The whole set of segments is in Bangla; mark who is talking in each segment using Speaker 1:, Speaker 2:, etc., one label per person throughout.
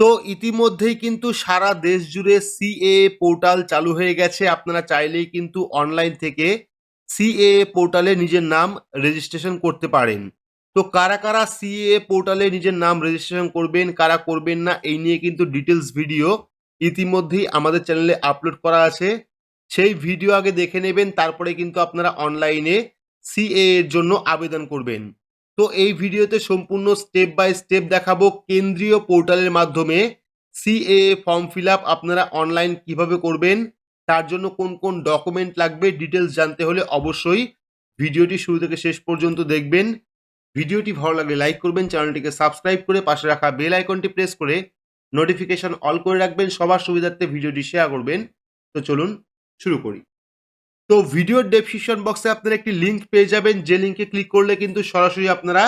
Speaker 1: তো ইতিমধ্যেই কিন্তু সারা দেশ জুড়ে সিএ পোর্টাল চালু হয়ে গেছে। আপনারা চাইলেই কিন্তু অনলাইন থেকে সিএ পোর্টালে নিজের নাম রেজিস্ট্রেশন করতে পারেন। তো কারা কারা সিএ পোর্টালে নিজের নাম রেজিস্ট্রেশন করবেন, কারা করবেন না, এই নিয়ে কিন্তু ডিটেলস ভিডিও ইতিমধ্যেই আমাদের চ্যানেলে আপলোড করা আছে। সেই ভিডিও আগে দেখে নেবেন, তারপরে কিন্তু আপনারা অনলাইনে সিএ এর জন্য আবেদন করবেন। তো এই ভিডিওতে সম্পূর্ণ স্টেপ বাই স্টেপ দেখাবো কেন্দ্রীয় পোর্টালের মাধ্যমে সিএ ফর্ম ফিল আপ আপনারা অনলাইন কীভাবে করবেন, তার জন্য কোন কোন ডকুমেন্ট লাগবে ডিটেলস জানতে হলে অবশ্যই ভিডিওটি শুরু থেকে শেষ পর্যন্ত দেখবেন। ভিডিওটি ভালো লাগলে লাইক করবেন, চ্যানেলটিকে সাবস্ক্রাইব করে পাশে রাখা বেল আইকনটি প্রেস করে নোটিফিকেশন অল করে রাখবেন, সবার সুবিধার্থে ভিডিওটি শেয়ার করবেন। তো চলুন শুরু করি। তো ভিডিওর ডেসক্রিপশন বক্সে আপনারা একটি লিংক পেয়ে যাবেন। যে লিঙ্কে ক্লিক করলে কিন্তু সরাসরি আপনারা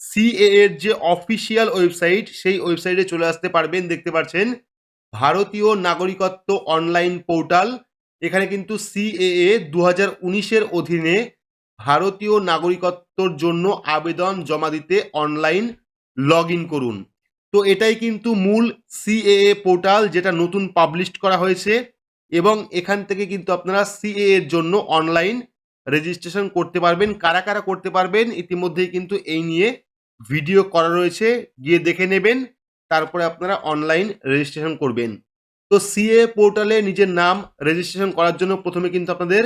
Speaker 1: সিএ এর যে অফিসিয়াল ওয়েবসাইট সেই ওয়েবসাইটে চলে আসতে পারবেন। দেখতে পাচ্ছেন, ভারতীয় নাগরিকত্ব অনলাইন পোর্টাল এখানে কিন্তু সিএএ দু হাজার উনিশের অধীনে ভারতীয় নাগরিকত্বর জন্য আবেদন জমা দিতে অনলাইন লগ করুন। তো এটাই কিন্তু মূল সিএএ পোর্টাল যেটা নতুন পাবলিশ করা হয়েছে। এবং এখান থেকে কিন্তু আপনারা সিএ এর জন্য অনলাইন রেজিস্ট্রেশন করতে পারবেন। কারা কারা করতে পারবেন, ইতিমধ্যেই কিন্তু এই নিয়ে ভিডিও করা রয়েছে। গিয়ে দেখে নেবেন, তারপরে আপনারা অনলাইন রেজিস্ট্রেশন করবেন। তো সিএ পোর্টালে নিজের নাম রেজিস্ট্রেশন করার জন্য প্রথমে কিন্তু আপনাদের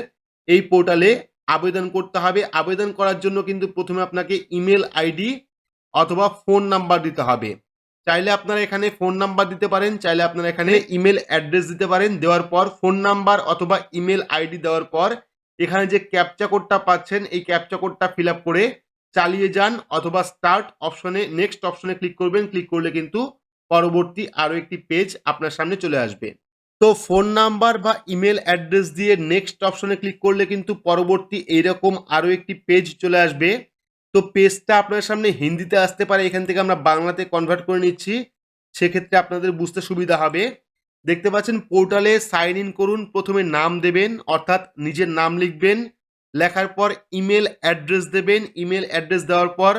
Speaker 1: এই পোর্টালে আবেদন করতে হবে। আবেদন করার জন্য কিন্তু প্রথমে আপনাকে ইমেল আইডি অথবা ফোন নাম্বার দিতে হবে। চাইলে আপনারা এখানে ফোন নাম্বার দিতে পারেন, চাইলে আপনারা এখানে ইমেল অ্যাড্রেস দিতে পারেন। দেওয়ার পর ফোন নাম্বার অথবা ইমেল আইডি দেওয়ার পর এখানে যে ক্যাপচা কোডটা পাচ্ছেন, এই ক্যাপচা কোডটা ফিল করে চালিয়ে যান অথবা স্টার্ট অপশনে নেক্সট অপশনে ক্লিক করবেন। ক্লিক করলে কিন্তু পরবর্তী আরও একটি পেজ আপনার সামনে চলে আসবে। তো ফোন নাম্বার বা ইমেল অ্যাড্রেস দিয়ে নেক্সট অপশনে ক্লিক করলে কিন্তু পরবর্তী এইরকম আরও একটি পেজ চলে আসবে। তো পেজটা আপনার সামনে হিন্দিতে আসতে পারে, এখান থেকে আমরা বাংলাতে কনভার্ট করে নিচ্ছি। সেক্ষেত্রে আপনাদের বুঝতে সুবিধা হবে। দেখতে পাচ্ছেন পোর্টালে সাইন ইন করুন, প্রথমে নাম দেবেন, অর্থাৎ নিজের নাম লিখবেন। লেখার পর ইমেল অ্যাড্রেস দেবেন ইমেল অ্যাড্রেস দেওয়ার পর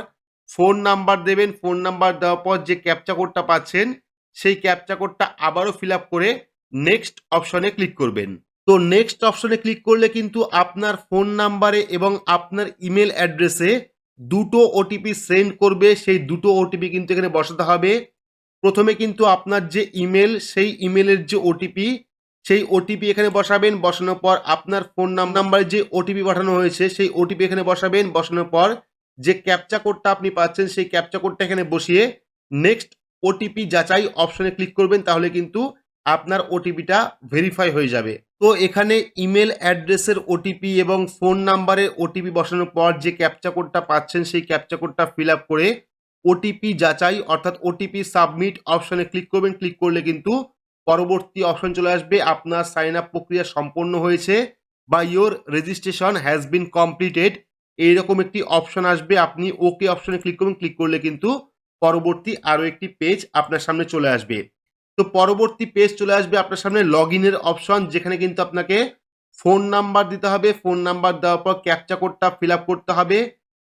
Speaker 1: ফোন নাম্বার দেবেন ফোন নাম্বার দেওয়ার পর যে ক্যাপচা কোডটা পাচ্ছেন, সেই ক্যাপচা কোডটা আবারও ফিল করে নেক্সট অপশনে ক্লিক করবেন। তো নেক্সট অপশনে ক্লিক করলে কিন্তু আপনার ফোন নাম্বারে এবং আপনার ইমেল অ্যাড্রেসে দুটো ওটিপি সেন্ড করবে, সেই দুটো ওটিপি কিন্তু এখানে বসাতে হবে। প্রথমে কিন্তু আপনার যে ইমেল সেই ইমেলের যে ওটিপি সেই ওটিপি এখানে বসাবেন। বসানোর পর আপনার ফোন নাম্বারে যে ওটিপি পাঠানো হয়েছে, সেই ওটিপি এখানে বসাবেন। বসানোর পর যে ক্যাপচা কোডটা আপনি পাচ্ছেন, সেই ক্যাপচা কোডটা এখানে বসিয়ে নেক্সট ওটিপি যাচাই অপশনে ক্লিক করবেন। তাহলে কিন্তু আপনার ওটিপিটা ভেরিফাই হয়ে যাবে। তো এখানে ইমেল অ্যাড্রেসের ওটিপি এবং ফোন নাম্বারের ওটিপি বসানোর পর যে ক্যাপচা কোডটা পাচ্ছেন, সেই ক্যাপচা কোডটা ফিল আপ করে ওটিপি যাচাই অর্থাৎ ওটিপি সাবমিট অপশনে ক্লিক করবেন। ক্লিক করলে কিন্তু পরবর্তী অপশন চলে আসবে। আপনার সাইন আপ প্রক্রিয়া সম্পন্ন হয়েছে বা your registration has been completed এইরকম একটি অপশন আসবে। আপনি ওকে অপশনে ক্লিক করবেন। ক্লিক করলে কিন্তু পরবর্তী আরও একটি পেজ আপনার সামনে চলে আসবে। তো পরবর্তী পেজ চলে আসবে আপনার সামনে লগ ইনের অপশন যেখানে কিন্তু আপনাকে ফোন নাম্বার দিতে হবে। ফোন নাম্বার দেওয়ার পর ক্যাপচা কোডটা ফিল করতে হবে।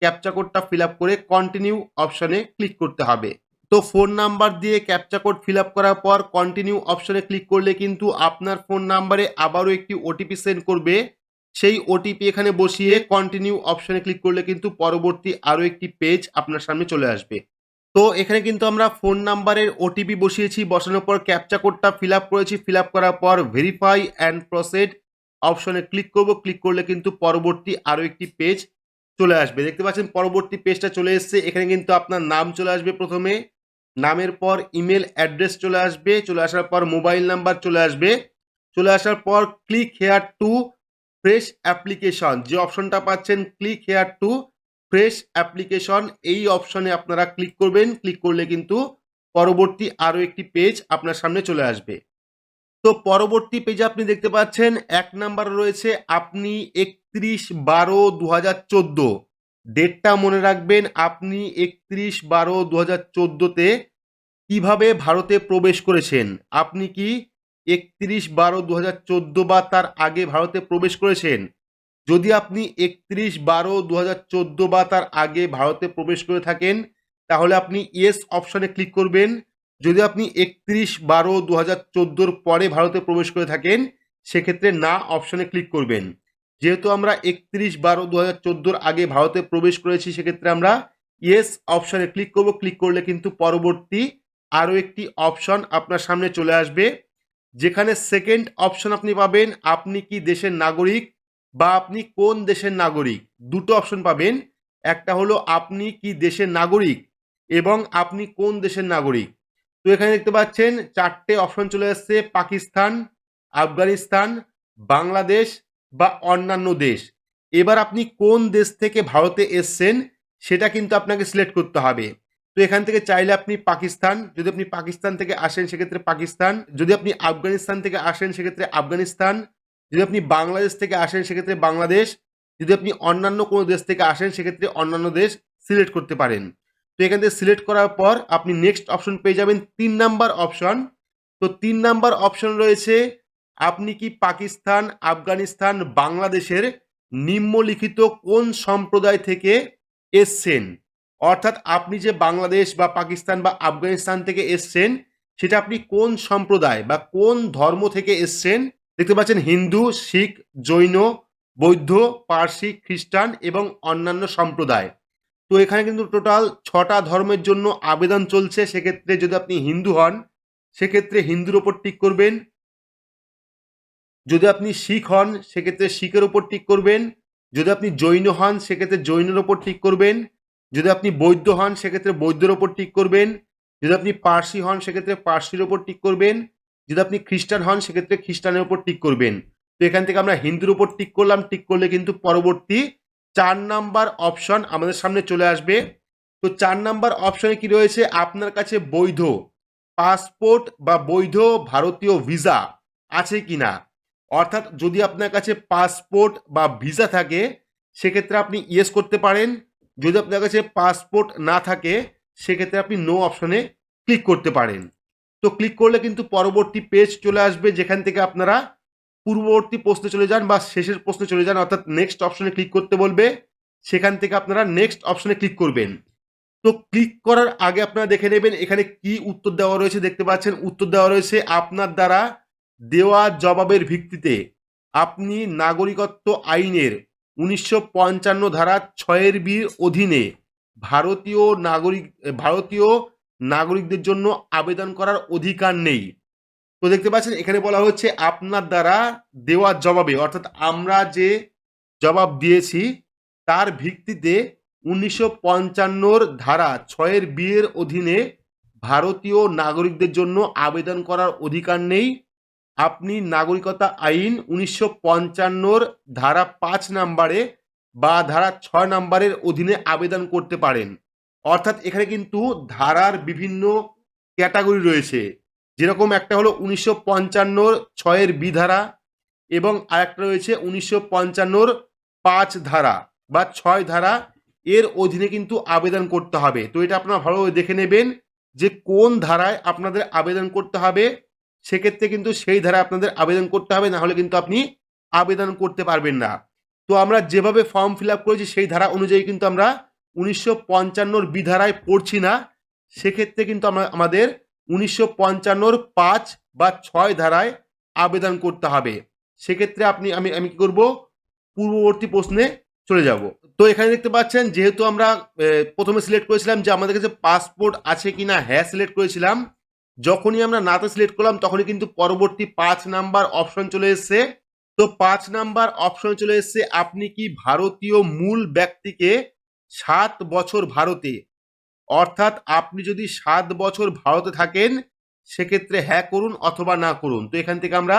Speaker 1: ক্যাপচা কোডটা ফিল করে কন্টিনিউ অপশনে ক্লিক করতে হবে। তো ফোন নাম্বার দিয়ে ক্যাপচা কোড ফিল করার পর কন্টিনিউ অপশনে ক্লিক করলে কিন্তু আপনার ফোন নাম্বারে আবারও একটি ওটিপি সেন্ড করবে। সেই ওটিপি এখানে বসিয়ে কন্টিনিউ অপশনে ক্লিক করলে কিন্তু পরবর্তী আরও একটি পেজ আপনার সামনে চলে আসবে। তো এখানে কিন্তু আমরা ফোন নাম্বারের ওটিপি বসিয়েছি, বসানোর পর ক্যাপচা কোডটা ফিল আপ করেছি। ফিল আপ করার পর ভেরিফাই অ্যান্ড প্রসেড অপশনে ক্লিক করব। ক্লিক করলে কিন্তু পরবর্তী আরও একটি পেজ চলে আসবে। দেখতে পাচ্ছেন পরবর্তী পেজটা চলে এসছে। এখানে কিন্তু আপনার নাম চলে আসবে প্রথমে। নামের পর ইমেল অ্যাড্রেস চলে আসবে। চলে আসার পর মোবাইল নাম্বার চলে আসবে। চলে আসার পর click here to fresh application যে অপশনটা পাচ্ছেন click here to fresh application এই অপশনে আপনারা ক্লিক করবেন। ক্লিক করলে কিন্তু পরবর্তী আরও একটি পেজ আপনার সামনে চলে আসবে। তো পরবর্তী পেজে আপনি দেখতে পাচ্ছেন, এক নাম্বার রয়েছে আপনি একত্রিশ বারো দু হাজার চোদ্দ। ডেটটা মনে রাখবেন, আপনি একত্রিশ বারো দু হাজার চোদ্দোতে কীভাবে ভারতে প্রবেশ করেছেন? আপনি কি একত্রিশ বারো দু হাজার চোদ্দ বা তার আগে ভারতে প্রবেশ করেছেন? যদি আপনি একত্রিশ বারো দু চোদ্দ বা তার আগে ভারতে প্রবেশ করে থাকেন, তাহলে আপনি ইয়েস অপশানে ক্লিক করবেন। যদি আপনি একত্রিশ বারো দু হাজার পরে ভারতে প্রবেশ করে থাকেন, সেক্ষেত্রে না অপশানে ক্লিক করবেন। যেহেতু আমরা একত্রিশ বারো দু হাজার আগে ভারতে প্রবেশ করেছি, সেক্ষেত্রে আমরা ইয়েস অপশানে ক্লিক করব। ক্লিক করলে কিন্তু পরবর্তী আরও একটি অপশন আপনার সামনে চলে আসবে। যেখানে সেকেন্ড অপশন আপনি পাবেন। আপনি কি দেশের নাগরিক? বা আপনি কোন দেশের নাগরিক? দুটো অপশন পাবেন। একটা হলো, আপনি কি দেশের নাগরিক? এবং আপনি কোন দেশের নাগরিক? তো এখানে দেখতে পাচ্ছেন, চারটে অপশন চলে আসছে পাকিস্তান, আফগানিস্তান, বাংলাদেশ বা অন্যান্য দেশ। এবার আপনি কোন দেশ থেকে ভারতে এসছেন, সেটা কিন্তু আপনাকে সিলেক্ট করতে হবে। তো এখান থেকে চাইলে আপনি পাকিস্তান, যদি আপনি পাকিস্তান থেকে আসেন, সেক্ষেত্রে পাকিস্তান। যদি আপনি আফগানিস্তান থেকে আসেন, সেক্ষেত্রে আফগানিস্তান। যদি আপনি বাংলাদেশ থেকে আসেন, সেক্ষেত্রে বাংলাদেশ। যদি আপনি অন্যান্য কোনো দেশ থেকে আসেন, সেক্ষেত্রে অন্যান্য দেশ সিলেক্ট করতে পারেন। তো এখান থেকে সিলেক্ট করার পর আপনি নেক্সট অপশন পেয়ে যাবেন তিন নাম্বার অপশন তো তিন নাম্বার অপশন রয়েছে, আপনি কি পাকিস্তান, আফগানিস্তান, বাংলাদেশের নিম্নলিখিত কোন সম্প্রদায় থেকে এসছেন? অর্থাৎ আপনি যে বাংলাদেশ বা পাকিস্তান বা আফগানিস্তান থেকে এসছেন, সেটা আপনি কোন সম্প্রদায় বা কোন ধর্ম থেকে এসছেন? দেখতে পাচ্ছেন হিন্দু, শিখ, জৈন, বৌদ্ধ, পার্সি, খ্রিস্টান এবং অন্যান্য সম্প্রদায়। তো এখানে কিন্তু টোটাল ছটা ধর্মের জন্য আবেদন চলছে। সেক্ষেত্রে যদি আপনি হিন্দু হন, সেক্ষেত্রে হিন্দুর ওপর টিক করবেন। যদি আপনি শিখ হন, সেক্ষেত্রে শিখের ওপর টিক করবেন। যদি আপনি জৈন হন, সেক্ষেত্রে জৈনের ওপর টিক করবেন। যদি আপনি বৌদ্ধ হন, সেক্ষেত্রে বৌদ্ধের ওপর টিক করবেন। যদি আপনি পার্সি হন, সেক্ষেত্রে পার্সির ওপর টিক করবেন। যদি আপনি খ্রিস্টান হন, সেক্ষেত্রে খ্রিস্টানের ওপর টিক করবেন। তো এখান থেকে আমরা হিন্দুর ওপর টিক করলাম। টিক করলে কিন্তু পরবর্তী চার নাম্বার অপশন আমাদের সামনে চলে আসবে। তো চার নাম্বার অপশনে কি রয়েছে? আপনার কাছে বৈধ পাসপোর্ট বা বৈধ ভারতীয় ভিসা আছে কিনা? অর্থাৎ যদি আপনার কাছে পাসপোর্ট বা ভিসা থাকে, সেক্ষেত্রে আপনি ইয়েস করতে পারেন। যদি আপনার কাছে পাসপোর্ট না থাকে, সেক্ষেত্রে আপনি নো অপশনে ক্লিক করতে পারেন। তো ক্লিক করলে কিন্তু পরবর্তী পেজ চলে আসবে, যেখান থেকে আপনারা পূর্ববর্তী প্রশ্নে চলে যান বা শেষের প্রশ্নে চলে যান, অর্থাৎ নেক্সট অপশনে ক্লিক করতে বলবে, সেখান থেকে আপনারা নেক্সট অপশনে ক্লিক করবেন। তো ক্লিক করার আগে আপনারা দেখে নেবেন, এখানে কি উত্তর দেওয়া রয়েছে দেখতে পাচ্ছেন। উত্তর দেওয়া রয়েছে, আপনার দ্বারা দেওয়া জবাবের ভিত্তিতে আপনি নাগরিকত্ব আইনের উনিশশো পঞ্চান্ন ধারা ছয়ের বির অধীনে ভারতীয় নাগরিক, ভারতীয় নাগরিকদের জন্য আবেদন করার অধিকার নেই। তো দেখতে পাচ্ছেন, এখানে বলা হচ্ছে আপনার দ্বারা দেওয়া জবাবে, অর্থাৎ আমরা যে জবাব দিয়েছি, তার ভিত্তিতে উনিশশো পঞ্চান্নর ধারা ছয়ের বিয়ের অধীনে ভারতীয় নাগরিকদের জন্য আবেদন করার অধিকার নেই। আপনি নাগরিকতা আইন উনিশশো পঞ্চান্নর ধারা পাঁচ নাম্বারে বা ধারা ছয় নাম্বারের অধীনে আবেদন করতে পারেন। অর্থাৎ এখানে কিন্তু ধারার বিভিন্ন ক্যাটাগরি রয়েছে। যেরকম একটা হলো উনিশশো পঞ্চান্নর ছয়ের বি ধারা এবং আরেকটা রয়েছে উনিশশো পঞ্চান্নর পাঁচ ধারা বা ছয় ধারা। এর অধীনে কিন্তু আবেদন করতে হবে। তো এটা আপনারা ভালোভাবে দেখে নেবেন যে কোন ধারায় আপনাদের আবেদন করতে হবে। সেক্ষেত্রে কিন্তু সেই ধারায় আপনাদের আবেদন করতে হবে না হলে কিন্তু আপনি আবেদন করতে পারবেন না। তো আমরা যেভাবে ফর্ম ফিল করেছি সেই ধারা অনুযায়ী কিন্তু আমরা উনিশশো পঞ্চান্নর বিধারায় পড়ছি না, সেক্ষেত্রে কিন্তু আমরা, আমাদের উনিশশো পঞ্চান্নর পাঁচ বা ছয় ধারায় আবেদন করতে হবে। সেক্ষেত্রে আপনি, আমি আমি কী করব? পূর্ববর্তী প্রশ্নে চলে যাব। তো এখানে দেখতে পাচ্ছেন, যেহেতু আমরা প্রথমে সিলেক্ট করেছিলাম যে আমাদের কাছে পাসপোর্ট আছে কি না হ্যাঁ সিলেক্ট করেছিলাম, যখনই আমরা নাতে সিলেক্ট করলাম, তখনই কিন্তু পরবর্তী পাঁচ নাম্বার অপশন চলে এসেছে। তো পাঁচ নাম্বার অপশন চলে এসেছে, আপনি কি ভারতীয় মূল ব্যক্তিকে সাত বছর ভারতে। অর্থাৎ আপনি যদি সাত বছর ভারতে থাকেন, সেক্ষেত্রে হ্যাঁ করুন অথবা না করুন। তো এখান থেকে আমরা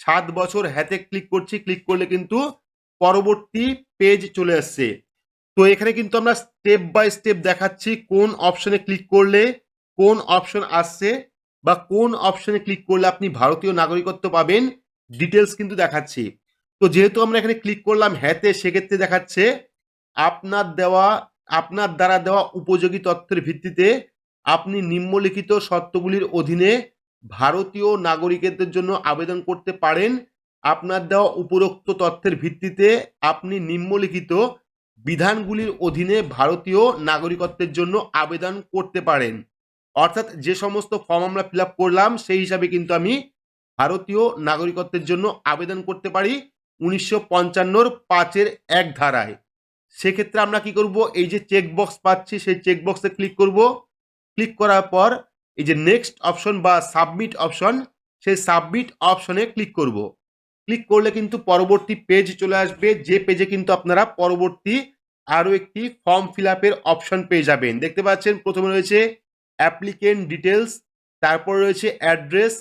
Speaker 1: সাত বছর হ্যাতে ক্লিক করছি। ক্লিক করলে কিন্তু পরবর্তী পেজ চলে আসছে। তো এখানে কিন্তু আমরা স্টেপ বাই স্টেপ দেখাচ্ছি কোন অপশনে ক্লিক করলে, কোন অপশন আসছে বা কোন অপশনে ক্লিক করলে আপনি ভারতীয় নাগরিকত্ব পাবেন। ডিটেলস কিন্তু দেখাচ্ছি। তো যেহেতু আমরা এখানে ক্লিক করলাম হ্যাতে, সেক্ষেত্রে দেখাচ্ছে আপনার দেওয়া, আপনার দ্বারা দেওয়া উপযোগী তথ্যের ভিত্তিতে আপনি নিম্নলিখিত শর্তগুলির অধীনে ভারতীয় নাগরিকদের জন্য আবেদন করতে পারেন। আপনার দেওয়া উপরোক্ত তথ্যের ভিত্তিতে আপনি নিম্নলিখিত বিধানগুলির অধীনে ভারতীয় নাগরিকত্বের জন্য আবেদন করতে পারেন। অর্থাৎ যে সমস্ত ফর্ম আমরা ফিল করলাম, সেই হিসাবে কিন্তু আমি ভারতীয় নাগরিকত্বের জন্য আবেদন করতে পারি উনিশশো পঞ্চান্নর পাঁচের এক ধারায়। সেক্ষেত্রে আমরা কি করব? এই যে চেক বক্স পাচ্ছি, সেই চেক বক্সে ক্লিক করব। ক্লিক করার পর এই যে নেক্সট অপশন বা সাবমিট অপশন সেই সাবমিট অপশনে ক্লিক করব। ক্লিক করলে কিন্তু পরবর্তী পেজ চলে আসবে। যে পেজে কিন্তু আপনারা পরবর্তী আরও একটি ফর্ম ফিল আপের অপশন পেয়ে যাবেন। দেখতে পাচ্ছেন, প্রথমে রয়েছে অ্যাপ্লিকেন্ট ডিটেলস তারপর রয়েছে অ্যাড্রেস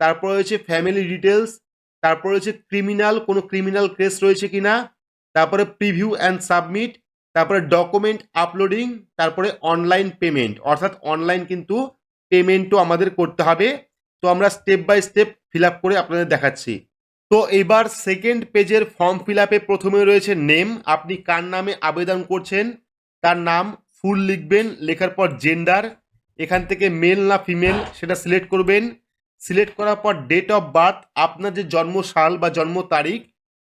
Speaker 1: তারপর রয়েছে ফ্যামিলি ডিটেলস তারপর রয়েছে ক্রিমিনাল কোনো ক্রিমিনাল কেস রয়েছে কিনা তারপরে প্রিভিউ অ্যান্ড সাবমিট তারপরে ডকুমেন্ট আপলোডিং তারপরে অনলাইন পেমেন্ট অর্থাৎ অনলাইন কিন্তু পেমেন্টও আমাদের করতে হবে। তো আমরা স্টেপ বাই স্টেপ ফিল করে আপনাদের দেখাচ্ছি। তো এবার সেকেন্ড পেজের ফর্ম ফিল প্রথমে রয়েছে নেম আপনি কার নামে আবেদন করছেন? তার নাম ফুল লিখবেন, লেখার পর জেন্ডার এখান থেকে মেল না ফিমেল সেটা সিলেক্ট করবেন। সিলেক্ট করার পর ডেট অফ বার্থ আপনার যে জন্ম সাল বা জন্ম তারিখ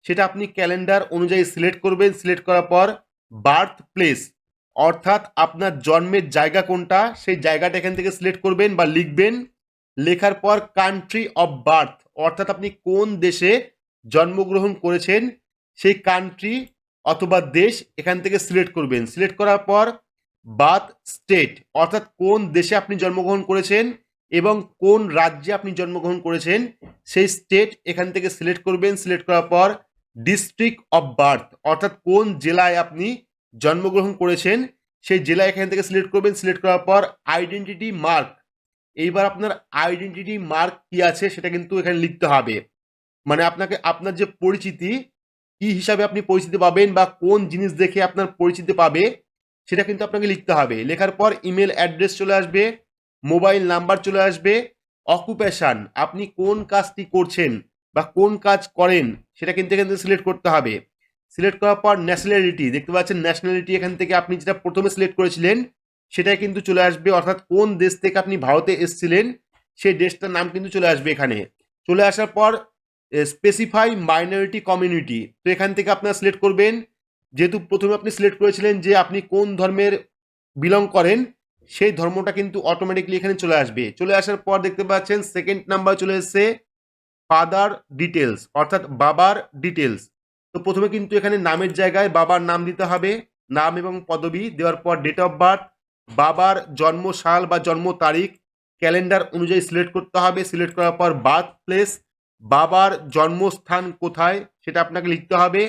Speaker 1: সেটা আপনি ক্যালেন্ডার অনুযায়ী সিলেক্ট করবেন। সিলেক্ট করার পর বার্থ প্লেস, অর্থাৎ আপনার জন্মের জায়গা কোনটা, সেই জায়গাটা এখান থেকে সিলেক্ট করবেন বা লিখবেন। লেখার পর কান্ট্রি অফ বার্থ অর্থাৎ আপনি কোন দেশে জন্মগ্রহণ করেছেন, সেই কান্ট্রি অথবা দেশ এখান থেকে সিলেক্ট করবেন। সিলেক্ট করার পর বার্থ স্টেট অর্থাৎ কোন দেশে আপনি জন্মগ্রহণ করেছেন এবং কোন রাজ্যে আপনি জন্মগ্রহণ করেছেন, সেই স্টেট এখান থেকে সিলেক্ট করবেন। সিলেক্ট করার পর ডিস্ট্রিক্ট অফ বার্থ অর্থাৎ কোন জেলায় আপনি জন্মগ্রহণ করেছেন, সেই জেলা এখান থেকে সিলেক্ট করবেন সিলেক্ট করার পর আইডেন্টিটি মার্ক এইবার আপনার আইডেন্টিটি মার্ক কি আছে সেটা কিন্তু এখানে লিখতে হবে। মানে আপনাকে, আপনার যে পরিচিতি, কি হিসাবে আপনি পরিচিতি পাবেন বা কোন জিনিস দেখে আপনার পরিচিতি পাবে, সেটা কিন্তু আপনাকে লিখতে হবে। লেখার পর ইমেল অ্যাড্রেস চলে আসবে মোবাইল নাম্বার চলে আসবে অকুপেশান আপনি কোন কাজটি করছেন বা কোন কাজ করেন, সেটা কিন্তু এখান থেকে সিলেক্ট করতে হবে। সিলেক্ট করার পর ন্যাশনালিটি দেখতে পাচ্ছেন ন্যাশনালিটি এখান থেকে আপনি যেটা প্রথমে সিলেক্ট করেছিলেন, সেটাই কিন্তু চলে আসবে, অর্থাৎ কোন দেশ থেকে আপনি ভারতে এসেছিলেন, সেই দেশটার নাম কিন্তু চলে আসবে এখানে। চলে আসার পর স্পেসিফাই মাইনরিটি কমিউনিটি তো এখান থেকে আপনারা সিলেক্ট করবেন। যেহেতু প্রথমে আপনি সিলেক্ট করেছিলেন যে আপনি কোন ধর্মের বিলং করেন, সেই ধর্মটা কিন্তু অটোমেটিকলি এখানে চলে আসবে। চলে আসার পর দেখতে পাচ্ছেন সেকেন্ড নাম্বার চলে এসছে ফাদার ডিটেলস অর্থাৎ বাবার ডিটেলস তো প্রথমে কিন্তু এখানে নামের জায়গায় বাবার নাম দিতে হবে। নাম এবং পদবি দেওয়ার পর ডেট অফ বার্থ বাবার জন্ম সাল বা জন্ম তারিখ ক্যালেন্ডার অনুযায়ী সিলেক্ট করতে হবে। সিলেক্ট করার পর বার্থ প্লেস বাবার জন্মস্থান কোথায় সেটা আপনাকে লিখতে হবে।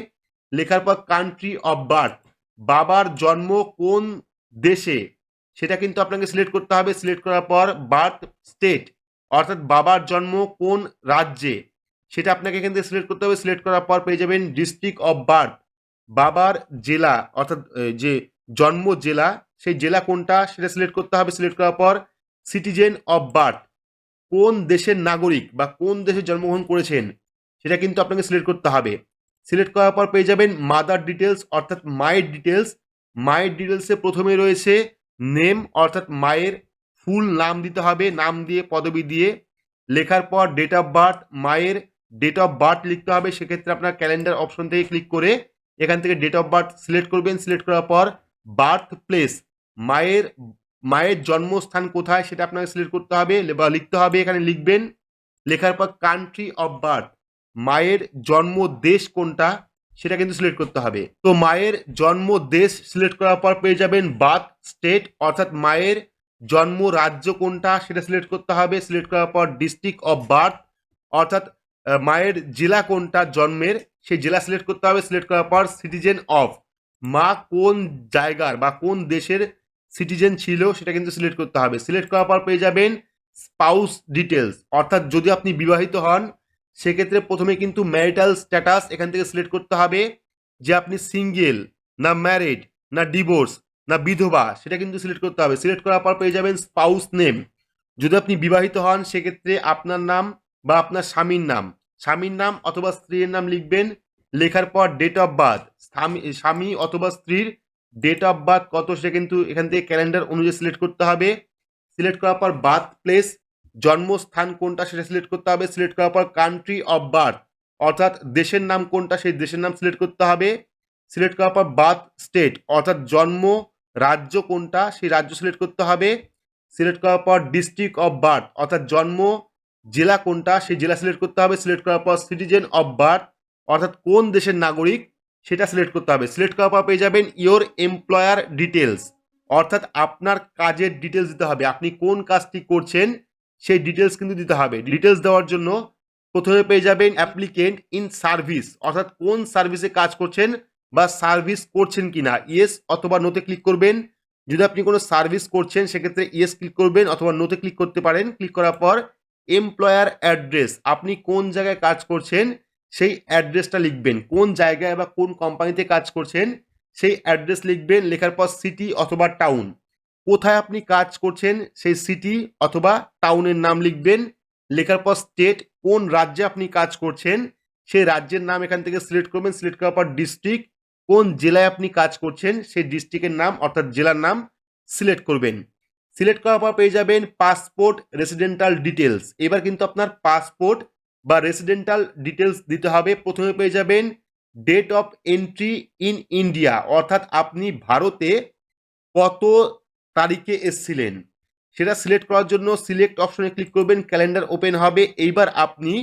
Speaker 1: লেখার পর কান্ট্রি অফ বার্থ বাবার জন্ম কোন দেশে সেটা কিন্তু আপনাকে সিলেক্ট করতে হবে। সিলেক্ট করার পর বার্থ স্টেট অর্থাৎ বাবার জন্ম কোন রাজ্যে? সেটা আপনাকে এখান থেকে সিলেক্ট করতে হবে। সিলেক্ট করার পর পেয়ে যাবেন ডিস্ট্রিক্ট অফ বার্থ বাবার জেলা, অর্থাৎ যে জন্ম জেলা, সেই জেলা কোনটা সেটা সিলেক্ট করতে হবে। সিলেক্ট করার পর সিটিজেন অফ বার্থ কোন দেশের নাগরিক বা কোন দেশে জন্মগ্রহণ করেছেন, সেটা কিন্তু আপনাকে সিলেক্ট করতে হবে। সিলেক্ট করার পর পেয়ে যাবেন মাদার ডিটেলস অর্থাৎ মায়ের ডিটেলস মায়ের ডিটেলসে প্রথমে রয়েছে নেম অর্থাৎ মায়ের ফুল নাম দিতে হবে, নাম দিয়ে, পদবি দিয়ে। লেখার পর ডেট অফ বার্থ মায়ের ডেট অফ বার্থ লিখতে হবে, সেক্ষেত্রে আপনার ক্যালেন্ডার অপশন থেকে ক্লিক করে এখান থেকে ডেট অফ বার্থ সিলেক্ট করবেন। সিলেক্ট করার পর বার্থ প্লেস মায়ের মায়ের জন্মস্থান কোথায় সেটা আপনাকে সিলেক্ট করতে হবে বা লিখতে হবে, এখানে লিখবেন। লেখার পর কান্ট্রি অফ বার্থ মায়ের জন্ম দেশ কোনটা সেটা কিন্তু সিলেক্ট করতে হবে। তো মায়ের জন্ম দেশ সিলেক্ট করার পর পেয়ে যাবেন বার্থ স্টেট অর্থাৎ মায়ের জন্ম, রাজ্য কোনটা সেটা সিলেক্ট করতে হবে। সিলেক্ট করার পর ডিস্ট্রিক্ট অফ বার্থ অর্থাৎ মায়ের জেলা কোনটা জন্মের, সেই জেলা সিলেক্ট করতে হবে। সিলেক্ট করার পর সিটিজেন অফ মা কোন জায়গার বা কোন দেশের সিটিজেন ছিল সেটা কিন্তু সিলেক্ট করতে হবে। সিলেক্ট করার পর পেয়ে যাবেন স্পাউস ডিটেলস অর্থাৎ যদি আপনি বিবাহিত হন, সেক্ষেত্রে প্রথমে কিন্তু ম্যারিটাল স্ট্যাটাস এখান থেকে সিলেক্ট করতে হবে যে আপনি সিঙ্গেল না ম্যারিড না ডিভোর্স না বিধবা, সেটা কিন্তু সিলেক্ট করতে হবে। সিলেক্ট করার পর পেয়ে যাবেন স্পাউস নেম যদি আপনি বিবাহিত হন, সেক্ষেত্রে আপনার নাম বা আপনার স্বামীর নাম। স্বামীর নাম অথবা স্ত্রীর নাম লিখবেন। লেখার পর ডেট অফ বার্থ স্বামী অথবা স্ত্রীর ডেট অফ বার্থ কত, সেটা কিন্তু এখান থেকে ক্যালেন্ডার অনুযায়ী সিলেক্ট করতে হবে। সিলেক্ট করার পর বার্থ প্লেস জন্মস্থান কোনটা, সেটা সিলেক্ট করতে হবে। সিলেক্ট করার পর কান্ট্রি অফ বার্থ অর্থাৎ দেশের নাম কোনটা, সেই দেশের নাম সিলেক্ট করতে হবে। সিলেক্ট করার পর বার্থ স্টেট অর্থাৎ জন্ম রাজ্য কোনটা? সেই রাজ্য সিলেক্ট করতে হবে। সিলেক্ট করার পর ডিস্ট্রিক্ট অফ বার্থ অর্থাৎ জন্ম জেলা কোনটা? সেই জেলা সিলেক্ট করতে হবে। সিলেক্ট করার পর সিটিজেন অফ বার্থ অর্থাৎ কোন দেশের নাগরিক? সেটা সিলেক্ট করতে হবে। সিলেক্ট করার পর পেয়ে যাবেন ইওর এমপ্লয়ার ডিটেলস অর্থাৎ আপনার কাজের ডিটেলস দিতে হবে। আপনি কোন কাজটি করছেন, সেই ডিটেলস কিন্তু দিতে হবে। ডিটেলস দেওয়ার জন্য প্রথমে পেয়ে যাবেন অ্যাপ্লিকেন্ট ইন সার্ভিস অর্থাৎ কোন সার্ভিসে কাজ করছেন? বা সার্ভিস করছেন কিনা, ইয়েস অথবা নোতে ক্লিক করবেন। যদি আপনি কোনো সার্ভিস করছেন, সেক্ষেত্রে ইয়েস ক্লিক করবেন অথবা নোতে ক্লিক করতে পারেন। ক্লিক করার পর এমপ্লয়ার অ্যাড্রেস আপনি কোন জায়গায় কাজ করছেন, সেই অ্যাড্রেসটা লিখবেন। কোন জায়গায় বা কোন কোম্পানিতে কাজ করছেন, সেই অ্যাড্রেস লিখবেন। লেখার পর সিটি অথবা টাউন কোথায় আপনি কাজ করছেন, সেই সিটি অথবা টাউনের নাম লিখবেন। লেখার পর স্টেট কোন রাজ্যে আপনি কাজ করছেন, সেই রাজ্যের নাম এখান থেকে সিলেক্ট করবেন। সিলেক্ট করার পর ডিস্ট্রিক্ট কোন জেলায় আপনি কাজ করছেন, সেই ডিস্ট্রিক্টের নাম অর্থাৎ জেলার নাম সিলেক্ট করবেন। সিলেক্ট করার পর পেয়ে যাবেন পাসপোর্ট রেসিডেন্টাল ডিটেলস এবার কিন্তু আপনার পাসপোর্ট বা রেসিডেন্টাল ডিটেলস দিতে হবে। প্রথমে পেয়ে যাবেন date of entry in India, অর্থাৎ আপনি ভারতে কত তারিখে এসছিলেন। সেটা সিলেক্ট করার জন্য সিলেক্ট অপশনে ক্লিক করবেন, ক্যালেন্ডার ওপেন হবে। এইবার আপনি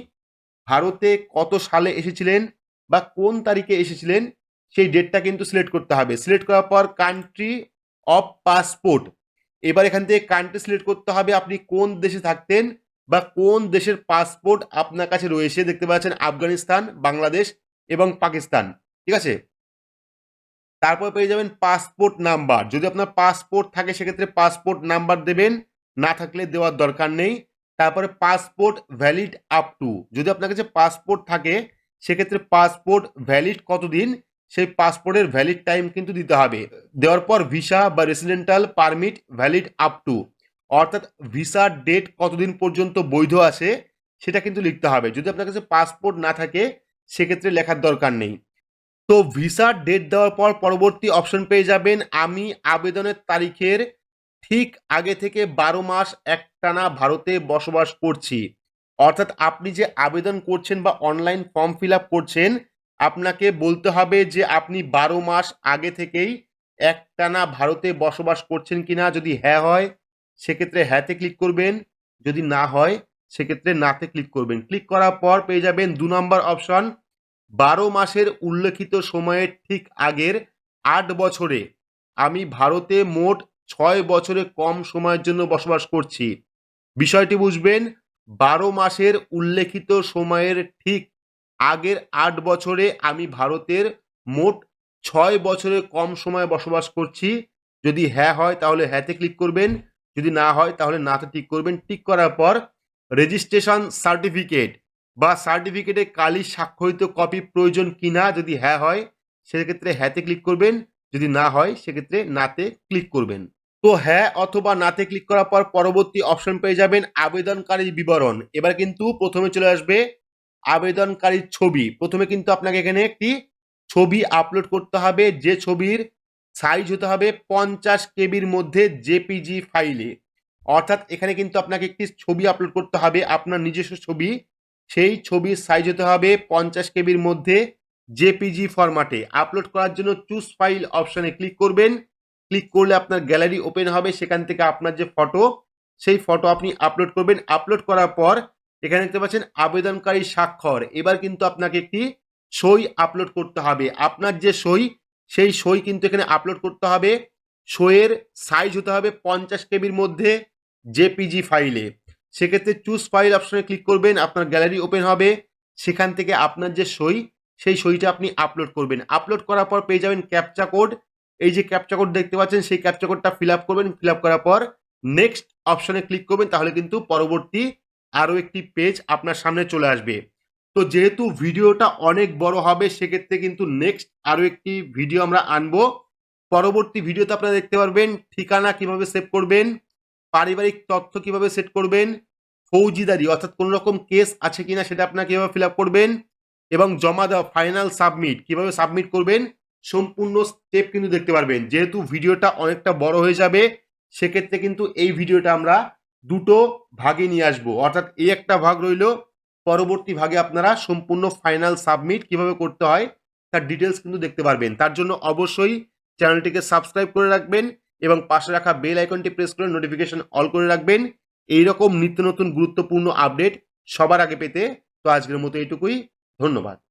Speaker 1: ভারতে কত সালে এসেছিলেন বা কোন তারিখে এসেছিলেন সেই ডেটটা কিন্তু সিলেক্ট করতে হবে। সিলেক্ট করার পর কান্ট্রি অফ পাসপোর্ট এবার এখান থেকে কান্ট্রি সিলেক্ট করতে হবে আপনি কোন দেশে থাকতেন বা কোন দেশের পাসপোর্ট আপনার কাছে রয়েছে। দেখতে পাচ্ছেন আফগানিস্তান, বাংলাদেশ এবং পাকিস্তান। ঠিক আছে? তারপর পেয়ে যাবেন পাসপোর্ট নাম্বার যদি আপনার পাসপোর্ট থাকে সেক্ষেত্রে পাসপোর্ট নাম্বার দেবেন। না থাকলে দেওয়ার দরকার নেই। তারপরে পাসপোর্ট ভ্যালিড আপ টু যদি আপনার কাছে পাসপোর্ট থাকে, সেক্ষেত্রে পাসপোর্ট ভ্যালিড কতদিন? সেই পাসপোর্টের ভ্যালিড টাইম কিন্তু দিতে হবে। দেওয়ার পর ভিসা বা residential permit valid up to অর্থাৎ ভিসার ডেট কতদিন পর্যন্ত বৈধ আছে, সেটা কিন্তু লিখতে হবে। যদি আপনার কাছে পাসপোর্ট না থাকে, সেক্ষেত্রে লেখার দরকার নেই। তো ভিসার ডেট দেওয়ার পর পরবর্তী অপশন পেয়ে যাবেন, আমি আবেদনের তারিখের ঠিক আগে থেকে বারো মাস একটানা ভারতে বসবাস করছি। অর্থাৎ আপনি যে আবেদন করছেন বা অনলাইন ফর্ম ফিল আপ করছেন আপনাকে বলতে হবে যে আপনি বারো মাস আগে থেকেই একটানা ভারতে বসবাস করছেন কি না যদি হ্যাঁ হয়, সেক্ষেত্রে হ্যাঁতে ক্লিক করবেন। যদি না হয়, সেক্ষেত্রে নাতে ক্লিক করবেন। ক্লিক করার পর পেয়ে যাবেন দু নম্বর অপশন বারো মাসের উল্লেখিত সময়ের ঠিক আগের আট বছরে আমি ভারতে মোট ছয় বছরে কম সময়ের জন্য বসবাস করছি। বিষয়টি বুঝবেন, বারো মাসের উল্লেখিত সময়ের ঠিক আগের আট বছরে আমি ভারতের মোট ছয় বছরে কম সময় বসবাস করছি। যদি হ্যাঁ হয় তাহলে হ্যাঁতে ক্লিক করবেন। যদি না হয় তাহলে নাতে টিক করবেন। টিক করার পর রেজিস্ট্রেশন সার্টিফিকেট বা সার্টিফিকেটে কালি স্বাক্ষরিত কপি প্রয়োজন কিনা যদি হ্যাঁ হয়, সেক্ষেত্রে হ্যাঁতে ক্লিক করবেন। যদি না হয়, সেক্ষেত্রে নাতে ক্লিক করবেন। তো হ্যাঁ অথবা নাতে ক্লিক করার পর পরবর্তী অপশন পেয়ে যাবেন আবেদনকারীর বিবরণ। এবার কিন্তু প্রথমে চলে আসবে আবেদনকারীর ছবি। প্রথমে কিন্তু আপনাকে এখানে একটি ছবি আপলোড করতে হবে। যে ছবির সাইজ হতে হবে পঞ্চাশ কেবির মধ্যে জেপিজি ফাইলে অর্থাৎ এখানে কিন্তু আপনাকে একটি ছবি আপলোড করতে হবে, আপনার নিজস্ব ছবি। সেই ছবির সাইজ হতে হবে পঞ্চাশ কেবির মধ্যে জেপিজি ফরম্যাটে আপলোড করার জন্য চুজ ফাইল অপশানে ক্লিক করবেন। ক্লিক করলে আপনার গ্যালারি ওপেন হবে। সেখান থেকে আপনার যে ফটো সেই ফটো আপনি আপলোড করবেন। আপলোড করার পর এখানে দেখতে পাচ্ছেন আবেদনকারী স্বাক্ষর। এবার কিন্তু আপনাকে একটি সই আপলোড করতে হবে। আপনার যে সই, সেই সই কিন্তু এখানে আপলোড করতে হবে। সইয়ের সাইজ হতে হবে পঞ্চাশ কেবির মধ্যে জেপিজি ফাইলে সেক্ষেত্রে চুজ ফাইল অপশনে ক্লিক করবেন, আপনার গ্যালারি ওপেন হবে। সেখান থেকে আপনার যে সই, সেই সইটা আপনি আপলোড করবেন। আপলোড করার পর পেয়ে যাবেন ক্যাপচা কোড এই যে ক্যাপচা কোড দেখতে পাচ্ছেন, সেই ক্যাপচা কোডটা ফিল আপ করবেন। ফিল আপ করার পর নেক্সট অপশনে ক্লিক করবেন, তাহলে কিন্তু পরবর্তী আরও একটি পেজ আপনার সামনে চলে আসবে। তো যেহেতু ভিডিওটা অনেক বড় হবে, সেক্ষেত্রে কিন্তু নেক্সট আরও একটি ভিডিও আমরা আনব। পরবর্তী ভিডিওতে আপনারা দেখতে পারবেন ঠিকানা কীভাবে সেভ করবেন, পারিবারিক তথ্য কীভাবে সেট করবেন, ফৌজিদারি, অর্থাৎ কোনো রকম কেস আছে কিনা সেটা আপনারা কীভাবে ফিল করবেন এবং জমা দেওয়া ফাইনাল সাবমিট কীভাবে সাবমিট করবেন, সম্পূর্ণ স্টেপ কিন্তু দেখতে পারবেন। যেহেতু ভিডিওটা অনেকটা বড় হয়ে যাবে, সেক্ষেত্রে কিন্তু এই ভিডিওটা আমরা দুটো ভাগে নিয়ে আসব। অর্থাৎ এই একটা ভাগ রইল, পরবর্তী ভাগে আপনারা সম্পূর্ণ ফাইনাল সাবমিট কীভাবে করতে হয়, তার ডিটেলস কিন্তু দেখতে পারবেন। তার জন্য অবশ্যই চ্যানেলটিকে সাবস্ক্রাইব করে রাখবেন এবং পাশে রাখা বেল আইকনটি প্রেস করে নোটিফিকেশন অল করে রাখবেন। এইরকম নিত্য নতুন গুরুত্বপূর্ণ আপডেট সবার আগে পেতে। তো আজকের মতো এইটুকুই। ধন্যবাদ।